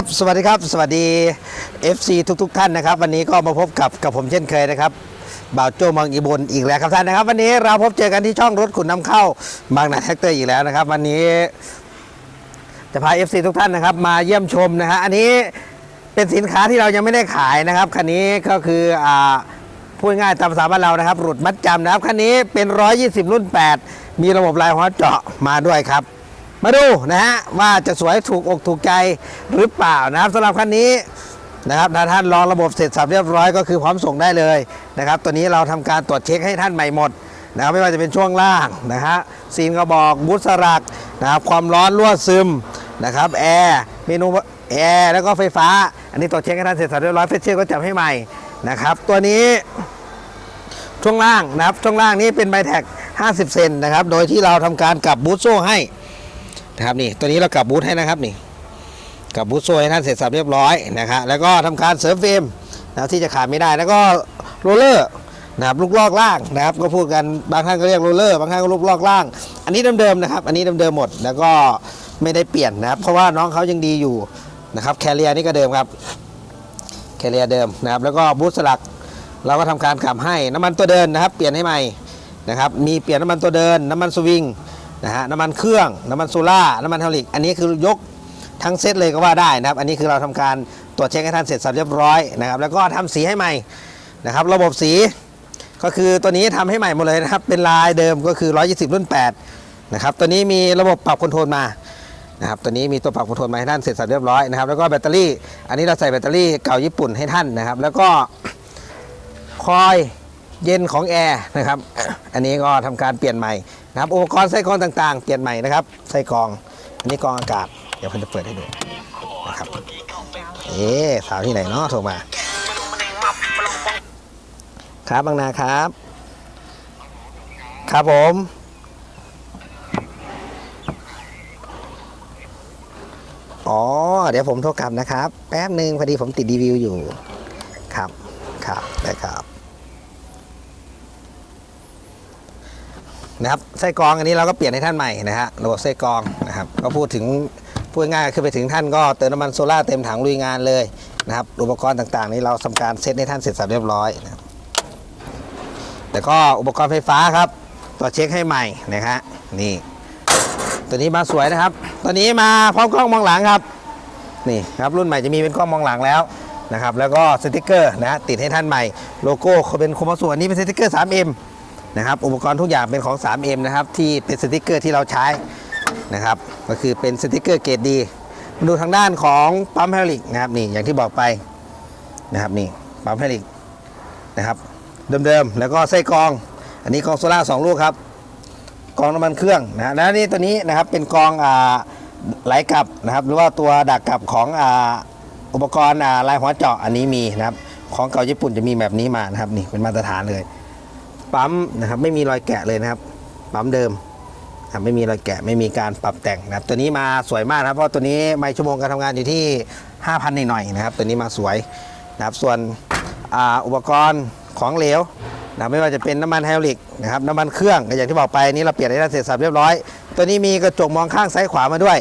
สวัสดีครับ สวัสดี FC ทุกๆท่านนะครับ วันนี้ก็มาพบกับกับผมเช่นเคยนะครับบ่าวโจมังอีบนอีกแล้วครับท่านนะครับ วันนี้เราพบเจอกันที่ช่องรถขุนนำเข้าบางนาแท็กเตอร์อีกแล้วนะครับ วันนี้จะพา FC ทุกท่านนะครับ มาเยี่ยมชมนะฮะอันนี้เป็นสินค้าที่เรายังไม่ได้ขายนะครับคันนี้ก็คืออ่าพูดง่ายตามภาษาบ้านเรานะครับหลุดมัดจำนะครับคันนี้เป็น 120 รุ่น 8 มีระบบลายหัวเจาะมาด้วยครับ มาดูนะฮะว่าจะสวยถูกอกถูกใจหรือเปล่านะครับสำหรับคันนี้นะครับถ้าท่านลองระบบเสร็จสับเรียบร้อยก็คือพร้อมส่งได้เลยนะครับตัวนี้เราทำการตรวจเช็คให้ท่านใหม่หมดนะครับไม่ว่าจะเป็นช่วงล่างนะฮะซีนกระบอกบุสลักนะครับความร้อนรั่วซึมนะครับแอร์เมนูแอร์แล้วก็ไฟฟ้า อันนี้ตรวจเช็คให้ท่านเสร็จสับเรียบร้อยเฟชเชอร์ก็จับให้ใหม่นะครับตัวนี้ช่วงล่างนะครับช่วงล่างนี้เป็นไบแท็ก 50 เซนนะครับโดยที่เราทำการกลับบูทโซ่ให้ นะครับนี่ตัวนี้เรากลับบูทให้นะครับนี่กลับบูทโซ่ให้ท่านเสร็จสับเรียบร้อยนะครับแล้วก็ทำการเสริมเฟรมนะที่จะขาดไม่ได้แล้วก็โรลเลอร์นะครับลูกลอกล่างนะครับ ก็พูดกันบางท่านก็เรียกโรลเลอร์บางท่านก็ลูกลอกล่าง อันนี้เดิมๆนะครับ อันนี้เดิมๆหมดแล้วก็ไม่ได้เปลี่ยนนะครับ เพราะว่าน้องเขายังดีอยู่นะครับแคเรียนี่ก็เดิมครับแคเรียเดิมนะครับแล้วก็บูทสลักเราก็ทำการขับให้น้ำมันตัวเดินนะครับ เปลี่ยนให้ใหม่นะครับมีเปลี่ยนน้ำมันตัวเดิน น้ำมันสวิง นะฮะน้ำมันเครื่องน้ำมันโซล่าน้ำมันไฮดรอลิก อันนี้คือยกทั้งเซตเลยก็ว่าได้นะครับ อันนี้คือเราทำการตรวจเช็คให้ท่านเสร็จสับเรียบร้อยนะครับ แล้วก็ทำสีให้ใหม่นะครับ ระบบสีก็คือตัวนี้ทำให้ใหม่หมดเลยนะครับ เป็นลายเดิมก็คือ 120 รุ่น 8 นะครับ ตัวนี้มีระบบปรับคอนโทรลมานะครับ ตัวนี้มีตัวปรับคอนโทรลมาให้ท่านเสร็จสับเรียบร้อยนะครับ แล้วก็แบตเตอรี่ อันนี้เราใส่แบตเตอรี่เก่าญี่ปุ่นให้ท่านนะครับ แล้วก็คอยเย็นของแอร์นะครับ อันนี้ก็ทำการเปลี่ยนใหม่ นะครับอุปกรณ์ไส้กรองต่างๆ เปลี่ยนใหม่นะครับไส้กรอง อันนี้กรองอากาศ เดี๋ยวผมจะเปิดให้ดูนะครับเอ๊สาวที่ไหนเนาะโทรมา ครับบางนาครับ ครับผม อ๋อ เดี๋ยวผมโทรกลับนะครับ แป๊บหนึ่งพอดีผมติดรีวิวอยู่ ครับ ครับได้ครับ นะครับไส้กรองอันนี้เราก็เปลี่ยนให้ท่านใหม่นะฮะระบบไส้กรองนะครับก็พูดถึงพูดง่ายคือไปถึงท่านก็เติมน้ำมันโซล่าเต็มถังลุยงานเลยนะครับอุปกรณ์ต่างๆ นี้เราทำการเซตให้ท่านเสร็จสับเรียบร้อยนะแต่ก็อุปกรณ์ไฟฟ้าครับตัวจเช็คให้ใหม่นะฮะนี่ ตัวนี้มาสวยนะครับ ตัวนี้มาพร้อมกล้องมองหลังครับนี่ครับรุ่นใหม่จะมีเป็นกล้องมองหลังแล้วนะครับแล้วก็สติกเกอร์นะฮะติดให้ท่านใหม่โลโก้เป็นโคมส่วนนี้เป็นสติกเกอร์ 3M นะครับอุปกรณ์ทุกอย่างเป็นของ 3M นะครับที่เป็นสติกเกอร์ที่เราใช้นะครับก็คือเป็นสติกเกอร์เกรดดีมาดูทางด้านของปั๊มไฮดรอลิกนะครับนี่อย่างที่บอกไปนะครับนี่ปั๊มไฮดรอลิกนะครับเดิมๆแล้วก็ไส้กรอง อันนี้กองโซล่าสองลูกครับกองน้ำมันเครื่องนะฮะแล้วนี่ตัวนี้นะครับเป็นกองอ่าไหลกลับนะครับ หรือว่าตัวดักกลับของอ่าอุปกรณ์อ่าลายหัวเจาะอันนี้มีนะครับของเก่าญี่ปุ่นจะมีแบบนี้มานะครับนี่เป็นมาตรฐานเลย ปั๊มนะครับไม่มีรอยแกะเลยนะครับปั๊มเดิมครับไม่มีรอยแกะไม่มีการปรับแต่งนะครับตัวนี้มาสวยมากนะครับเพราะตัวนี้ไม่ชั่วโมงการทำงานอยู่ที่ 5,000หน่อยๆนะครับ ตัวนี้มาสวยนะครับส่วนอ,อุปกรณ์ของเหลวนะไม่ว่าจะเป็นน้ำมันไฮดรอลิกนะครับน้ำมันเครื่องอย่างที่บอกไปนี่เราเปลี่ยนให้เสร็จสับเรียบร้อย ตัวนี้มีกระจกมองข้างซ้ายขวามาด้วย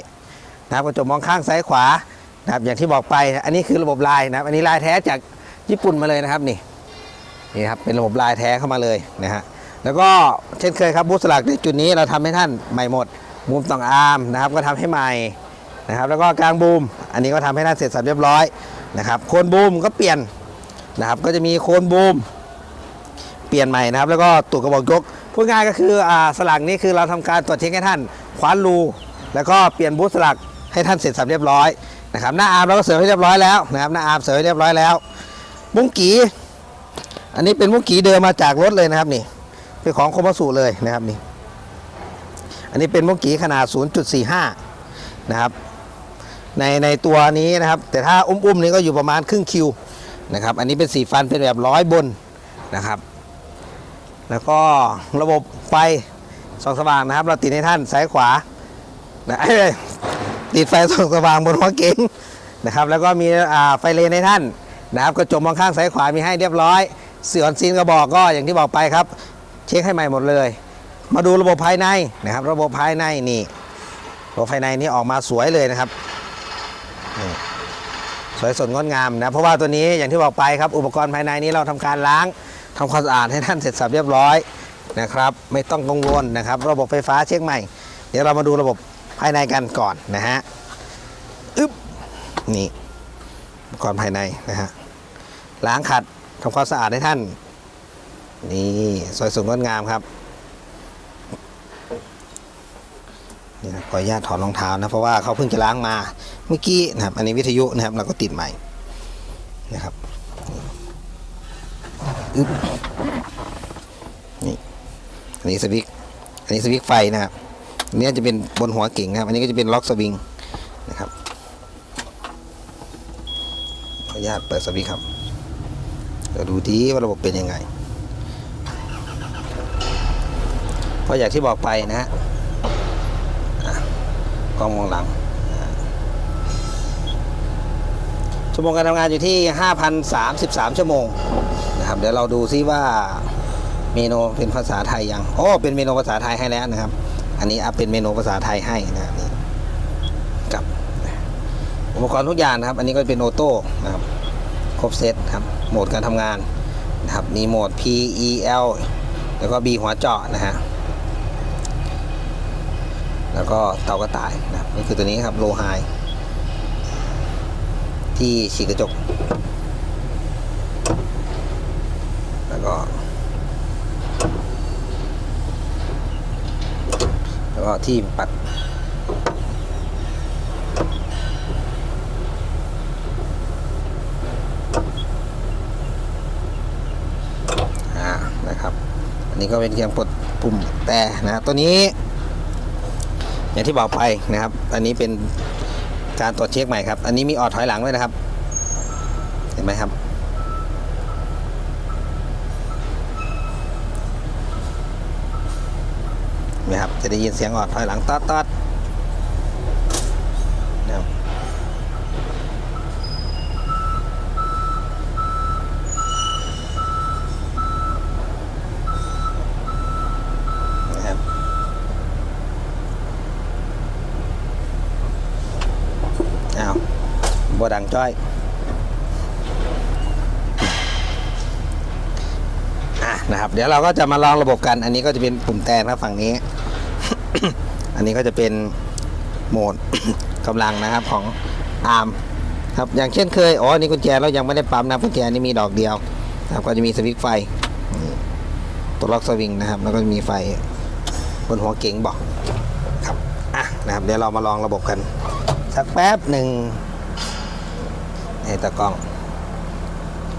นะครับกระจกมองข้างซ้ายขวานะครับอย่างที่บอกไป อันนี้คือระบบลายนะครับอันนี้ลายแท้จากญี่ปุ่นมาเลยนะครับนี่ นี่ครับเป็นระบบลายแท้เข้ามาเลยนะฮะแล้วก็เช่นเคยครับบูสลักในจุดนี้เราทำให้ท่านใหม่หมด มุมต่องอาร์มนะครับก็ทำให้ใหม่นะครับแล้วก็กลางบูม อันนี้ก็ทำให้ท่านเสร็จสับเรียบร้อยนะครับโคนบูมก็เปลี่ยนนะครับก็จะมีโคนบูมเปลี่ยนใหม่นะครับ แล้วก็ตูดกระบอกยกพูดง่ายก็คืออสลักนี้คือเราทำการตรวจเช็คให้ท่านคว้านรู แล้วก็เปลี่ยนบูสลักให้ท่านเสร็จสับเรียบร้อยนะครับหน้าอาร์มเราก็เสริมให้เรียบร้อยแล้วนะครับหน้าอาร์มเสริมให้เรียบร้อยแล้วมุ้งกี อันนี้เป็นมุ้งกีเดิมมาจากรถเลยนะครับนี่เป็นของโคมาสุเลยนะครับนี่ อันนี้เป็นมุ้งกีขนาด 0.45 นะครับ ในในตัวนี้นะครับ แต่ถ้าอุ้มๆนี่ก็อยู่ประมาณครึ่งคิวนะครับ อันนี้เป็นสีฟันเป็นแบบร้อยบนนะครับ แล้วก็ระบบไฟส่องสว่างนะครับ เราติดให้ท่านซ้ายขวานะติดไฟส่องสว่างบนหัวเก๋งนะครับ แล้วก็มีไฟเลนให้ท่านนะครับกระจกมองข้างซ้ายขวามีให้เรียบร้อย เสื่อนซีนกระบอกก็อย่างที่บอกไปครับ เช็คให้ใหม่หมดเลย มาดูระบบภายในนะครับ ระบบภายในนี่ระบบภายในนี่ออกมาสวยเลยนะครับสวยสดงดงามนะเพราะว่าตัวนี้อย่างที่บอกไปครับ อุปกรณ์ภายในนี้เราทำการล้างทำความสะอาดให้ท่านเสร็จสับเรียบร้อยนะครับ ไม่ต้องกังวลนะครับ ระบบไฟฟ้าเช็คใหม่ เดี๋ยวเรามาดูระบบภายในกันก่อนนะฮะอึ๊บนี่อุปกรณ์ภายในนะฮะล้างขัด ทำความสะอาดให้ท่าน นี่สวยสดงดงามครับนี่นะขออนุญาตถอดรองเท้านะ เพราะว่าเขาเพิ่งจะล้างมาเมื่อกี้นะครับ อันนี้วิทยุนะครับเราก็ติดใหม่นะครับอึ๊บนี่อันนี้สวิตช์อันนี้สวิตช์ไฟนะครับอันนี้จะเป็นบนหัวเก่งนะครับ อันนี้ก็จะเป็นล็อกสวิงนะครับขออนุญาตเปิดสวิตช์ครับ เดี๋ยวดูดีว่าระบบเป็นยังไงเพราะอย่างที่บอกไปนะฮะกล้องมองหลังชั่วโมงการทำงานอยู่ที่ 5,033 ชั่วโมงนะครับ เดี๋ยวเราดูซิว่าเมนูเป็นภาษาไทยยังโอ้เป็นเมนูภาษาไทยให้แล้วนะครับ อันนี้อัพเป็นเมนูภาษาไทยให้นะครับนี่กับอุปกรณ์ทุกอย่างนะครับ อันนี้ก็เป็นออโต้นะครับ ครบเซตครับ โหมดการทำงานนะครับมีโหมด P E L แล้วก็ B หัวเจาะนะฮะแล้วก็เตากระต่ายนะนี่คือตัวนี้ครับโลไฮที่ฉีกกระจก แล้วก็แล้วก็ที่ปัด อ่า นะครับ อั นี่ก็เป็นเพียงปลดปุ่มแต่นะตัวนี้ อย่างที่บอกไปนะครับ อันนี้เป็นการตรวจเช็คใหม่ครับ อันนี้มีออดถอยหลังด้วยนะครับ เห็นไหมครับ นะครับ จะได้ยินเสียงออดถอยหลังตัดตัดนะครับ นะครับ อ้าวบัว ดังจ้อยอะนะครับเดี๋ยวเราก็จะมาลองระบบกัน อันนี้ก็จะเป็นปุ่มแตนครับฝั่งนี้ อันนี้ก็จะเป็นโหมดกำลังนะครับของอาร์มครับอย่างเช่นเคยอ๋อนนี้กุญแจเรายังไม่ได้ปั๊มนะกุญแจนี่มีดอกเดียวนะครับก็จะมีสวิตช์ไฟตัวล็อกสวิงนะครับ แล้วก็มีไฟบนหัวเก๋งบอกครับอะนะครับ เดี๋ยวเรามาลองระบบกัน สักแป๊บหนึ่ง ให้ตากล้อง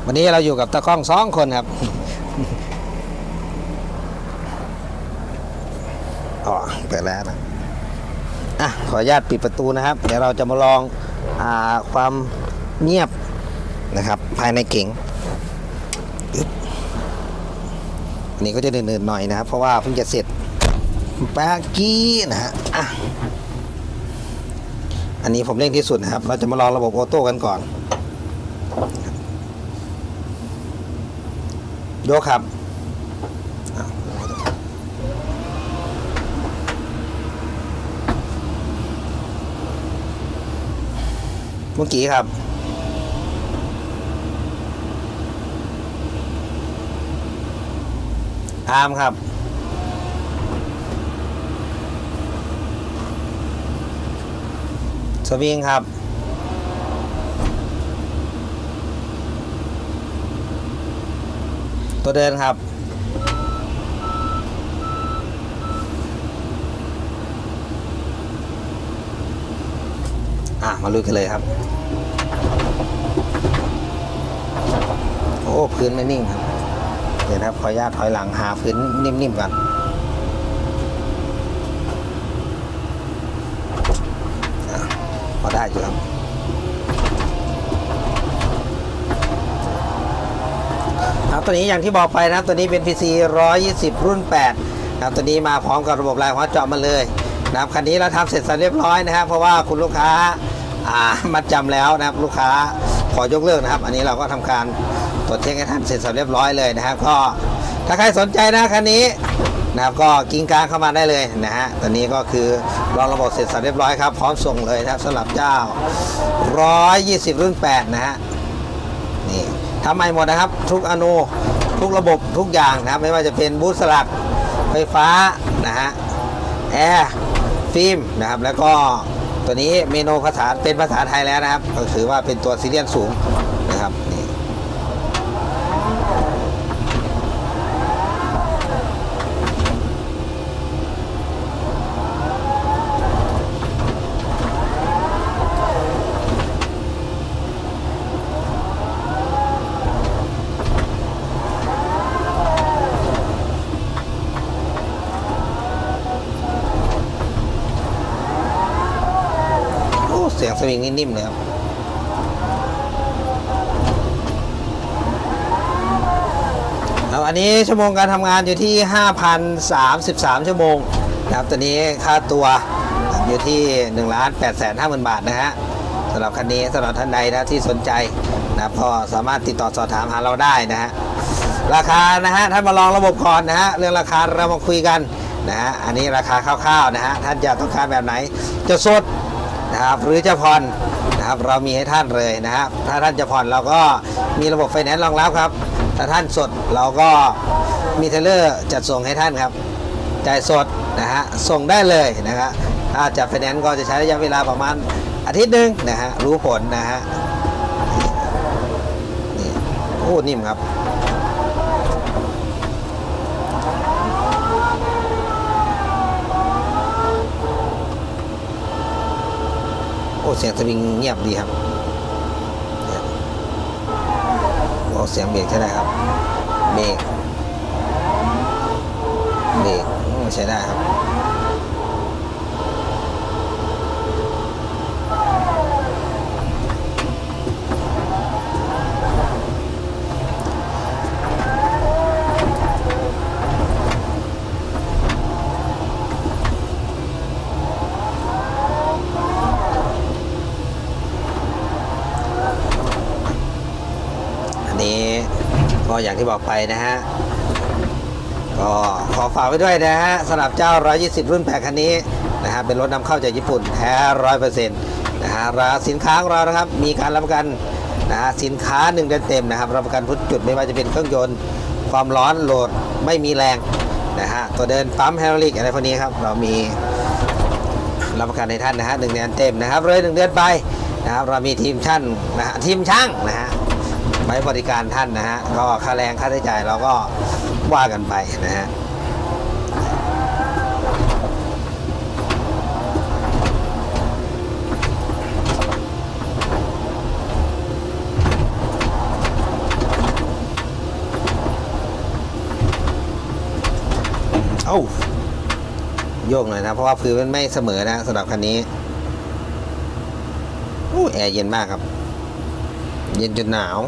วันนี้เราอยู่กับตากล้องสองคนครับอ๋อเปิดแล้วนะอะขออนุญาตปิดประตูนะครับ เดี๋ยวเราจะมาลองอาความเงียบนะครับ ภายในเก๋งอันนี้ก็จะเนินๆหน่อยนะครับ เพราะว่าเพิ่งจะเสร็จป๊กกี้นะฮะอะอันนี้ผมเร่งที่สุดนะครับ เราจะมาลองระบบออโต้กันก่อน โยกครับเมื่อกี้ครับอาร์มครับสวิงครับ ตัวเดินครับ อะ มาลุยกันเลยครับ โอ้พื้นไม่นิ่งครับ เดี๋ยวนะครับ ขออนุญาตถอยหลังหาพื้นนิ่มๆก่อนอพอได้อยู่ครับ ครับตัวนี้อย่างที่บอกไปนะครับตัวนี้เป็น PC 120 รุ่น8นะครับตัวนี้มาพร้อมกับระบบลายหัวเจาะมาเลยนะครับคันนี้เราทำเสร็จสับเรียบร้อยนะครับ เพราะว่าคุณลูกค้าอ่ามัดจำแล้วนะครับลูกค้าขอยกเลิกนะครับ อันนี้เราก็ทำการตรวจเช็คให้ท่านเสร็จสับเรียบร้อยเลยนะครับ ก็ถ้าใครสนใจนะคันนี้นะครับก็กิ้งกางเข้ามาได้เลยนะฮะตอนนี้ก็คือรองระบบเสร็จสับเรียบร้อยครับ พร้อมส่งเลยนะครับสำหรับเจ้า 120 รุ่น 8 นะฮะนี่ ทำใหม่หมดนะครับ ทุกอนูทุกระบบทุกอย่างนะครับไม่ว่าจะเป็นบูสต์สลักไฟฟ้านะฮะแอร์ฟิล์มนะครับแล้วก็ตัวนี้เมนูภาษาเป็นภาษาไทยแล้วนะครับ ก็ถือว่าเป็นตัวซีเรียนสูงนะครับนี่โอ้เสียงส วิงนิ่มเลยครับครับอันนี้ชั่วโมงการทำงานอยู่ที่ 5,033 ชั่วโมงนะครับตอนนี้ค่าตัวอยู่ที่1ล้าน8แสน5หมื่นบาทนะฮะสำหรับคันนี้สำหรับท่านใดนะที่สนใจนะครับก็สามารถติดต่อสอบถามหาเราได้นะฮะราคานะฮะท่านมาลองระบบก่อนนะฮะเรื่องราคาเรามาคุยกันนะฮะอันนี้ราคาคร่าวๆนะฮะท่านจะต้องการแบบไหนจะสด นะครับหรือจะผ่อนนะครับเรามีให้ท่านเลยนะครับถ้าท่านจะผ่อนเราก็มีระบบไฟแนนซ์รองรับครับถ้าท่านสดเราก็มีเทเลอร์จัดส่งให้ท่านครับจ่ายสดนะฮะส่งได้เลยนะฮะถ้าจัดไฟแนนซ์ก็จะใช้ระยะเวลาประมาณอาทิตย์หนึ่งนะฮะรู้ผลนะฮะนี่โอ้นิ่มครับ เสียงสวิงเงียบดีครับเอ้เสียงเบรกใช่ได้ครับ เบรก เบรกใช้ได้ นี้ก็อย่างที่บอกไปนะฮะก็ขอฝากไว้ด้วยนะฮะสำหรับเจ้า 120 รุ่นแปดคันนี้นะฮะเป็นรถนำเข้าจากญี่ปุ่นแท้ร้อยเปอร์เซ็นต์นะฮะราสินค้าของเรานะครับ มีการรับประกันนะฮะสินค้าหนึ่งเดือนเต็มนะครับรับประกันทุกจุดไม่ว่าจะเป็นเครื่องยนต์ ความร้อนโหลดไม่มีแรงนะฮะตัวเดินปั๊มไฮดรอลิกอะไรพวกนี้ครับเรามีรับประกันให้ท่านนะฮะหนึ่งเดือนเต็มนะครับเลยหนึ่งเดือนไปนะครับเรามีทีมช่างนะฮะทีมช่างนะฮะ ไว้บริการท่านนะฮะก็ค่าแรงค่าใช้จ่ายเราก็ว่ากันไปนะฮะเอ้าโยกหน่อยนะ เพราะว่าพื้นมันไม่เสมอนะสำหรับคันนี้อู้แอร์เย็นมากครับ เย็นจนหนาว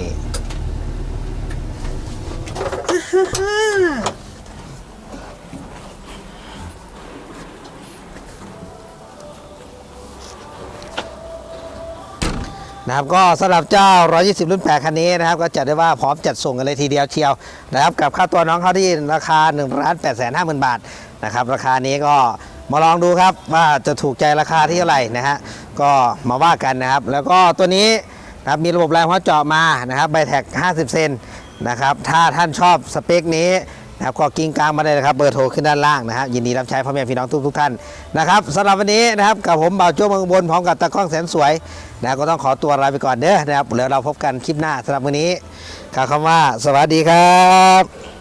นี่นะครับก็สำหรับเจ้า 120 รุ่น 8 คันนี้นะครับ ก็จัดได้ว่าพร้อมจัดส่งกันเลยทีเดียวเชียวนะครับ กับค่าตัวน้องเขาที่ราคา1นึ่งล้านแปดแสนห้าหมื่นบาทนะครับ ราคานี้ก็มาลองดูครับว่าจะถูกใจราคาที่เท่าไหร่นะฮะก็มาว่ากันนะครับ แล้วก็ตัวนี้ นะครับมีระบบแรงหัวเจาะมานะครับใบแท็ก 50 เซนนะครับถ้าท่านชอบสเปคนี้นะครับก็กิ้งกลางมาได้เลยครับเบอร์โทรขึ้นด้านล่างนะครับยินดีรับใช้พ่อแม่พี่น้องทุกทุกท่านนะครับสำหรับวันนี้นะครับกับผมบ่าวโจ้เมืองบนพร้อมกับตะก้องแสนสวยนะก็ต้องขอตัวลาไปก่อนเด้อนะครับแล้วเราพบกันคลิปหน้าสำหรับวันนี้ข่าวคำว่า สวัสดีครับ